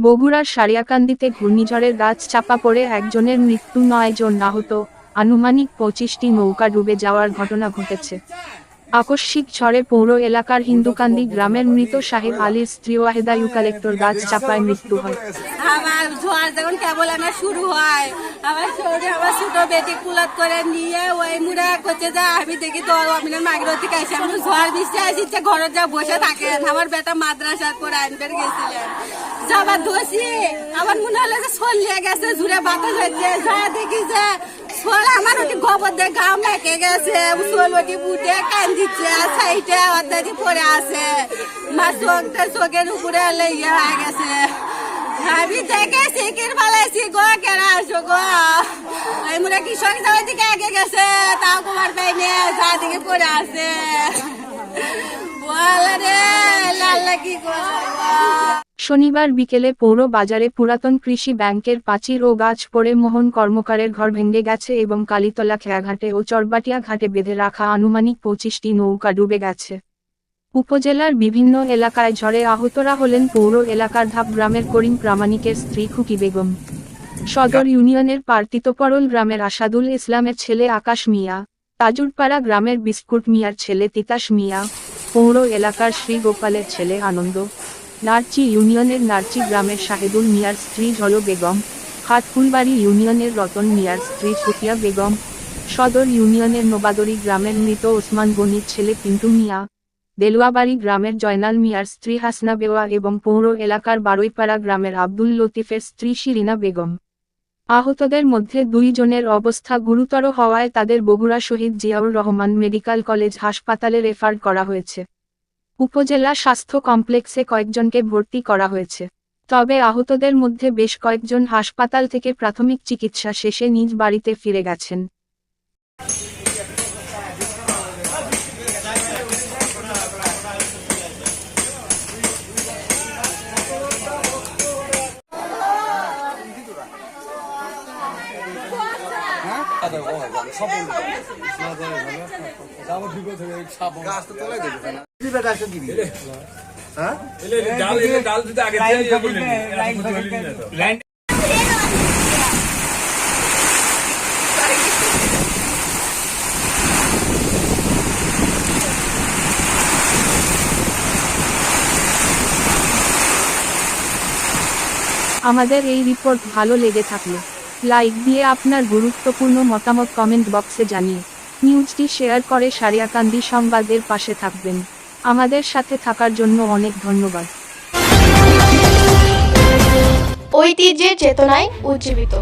বগুড়ার সারিয়াকান্দিতে ঘূর্ণিঝড়ের গাছ চাপা পড়ে একজনের মৃত্যু নয় জন আহত। আনুমানিক পঁচিশটি নৌকা ডুবে যাওয়ার ঘটনা ঘটেছে। আকস্মিক ঝড়ে পৌর এলাকার হিন্দুকান্দি গ্রামের মৃত সাহেব আলীর স্ত্রী ওয়াহেদা ইউকালেক্টর গাছ চাপায় মৃত্যু হয়। আমার ঝড় যখন কেবল আনা শুরু হয়, আমার শরীরে আমার ছোট বেটি কুলত করে নিয়ে ওই মুড়ে করছে যে আমি দেখি তো অমিনের মাগের থেকে আসি আমি ঝড় বৃষ্টি আসিচ্ছে ঘরে যা বসে থাকেন আমার বেটা মাদ্রাসা করে আনবেন গেছিলেন যাবার দোষী আমার মনে হলো যে সলিয়ে গেছে, জুড়ে বাতাস হচ্ছে, যা দেখি যে সোল আমার গোবর দিয়ে গাম মেকে গেছে সোল ওটি বুটে কান দিচ্ছে সাইডে অর্ধাদি পড়ে আছে। মা চোখ চোখের উপরে লেগে হয়ে গেছে। আমি দেখে সিকির পালাইছি গো কেনা আসো গো। এই মনে কৃষক যাওয়ার দিকে আগে গেছে, তাও কুমার পাইনে যা দিকে পড়ে আছে। বল রে, লাল কি করব শনিবার বিকেলে পৌর বাজারে পুরাতন কৃষি ব্যাংকের প্রাচীর ও গাছ পড়ে মোহন কর্মকারের ঘর ভেঙে গেছে এবং কালীতলা খেয়াঘাটে ও চরবাটিয়া ঘাটে বেঁধে রাখা আনুমানিক পঁচিশটি নৌকা ডুবে গেছে। উপজেলার বিভিন্ন এলাকায় ঝড়ে আহতরা হলেন পৌর এলাকার ধাপ গ্রামের করিম প্রামাণিকের স্ত্রী খুকি বেগম। সদর ইউনিয়নের পার্তিতপরল গ্রামের আসাদুল ইসলামের ছেলে আকাশ মিয়া, তাজুরপাড়া গ্রামের বিস্কুট মিয়ার ছেলে তিতাস মিয়া, পৌর এলাকার শ্রী গোপালের ছেলে আনন্দ। নারচি ইউনিয়নের নার্চি গ্রামের শাহেদুল মিয়ার স্ত্রী ঝলো বেগম হাটফুলবাড়ি ইউনিয়নের রতন মিয়ার স্ত্রী সুফিয়া বেগম, সদর ইউনিয়নের নোবাদরি গ্রামের মৃত ওসমান গনির ছেলে পিন্টু মিয়া, দেলুয়াবাড়ি গ্রামের জয়নাল মিয়ার স্ত্রী হাসনা বেওয়া এবং পৌর এলাকার বারুইপাড়া গ্রামের আব্দুল লতিফের স্ত্রী শিরিনা বেগম। আহতদের মধ্যে দুই জনের অবস্থা গুরুতর হওয়ায় তাদের বগুড়া শহীদ জিয়াউর রহমান মেডিকেল কলেজ হাসপাতালে রেফার করা হয়েছে। উপজেলা স্বাস্থ্য কমপ্লেক্সে কয়েকজনকে ভর্তি করা হয়েছে। তবে আহতদের মধ্যে বেশ কয়েকজন হাসপাতাল থেকে প্রাথমিক চিকিৎসা শেষে নিজ বাড়িতে ফিরে গেছেন। ডাল থেকে ইয়ে। লাইন আমাদের এই রিপোর্ট ভালো লেগে থাকলে লাইক দিয়ে আপনার গুরুত্বপূর্ণ মতামত কমেন্ট বক্সে জানিয়ে নিউজটি শেয়ার করে সারিয়াকান্দি সংবাদের পাশে থাকবেন। আমাদের সাথে থাকার জন্য অনেক ধন্যবাদ। ঐতিহ্যের চেতনায় উজ্জীবিত।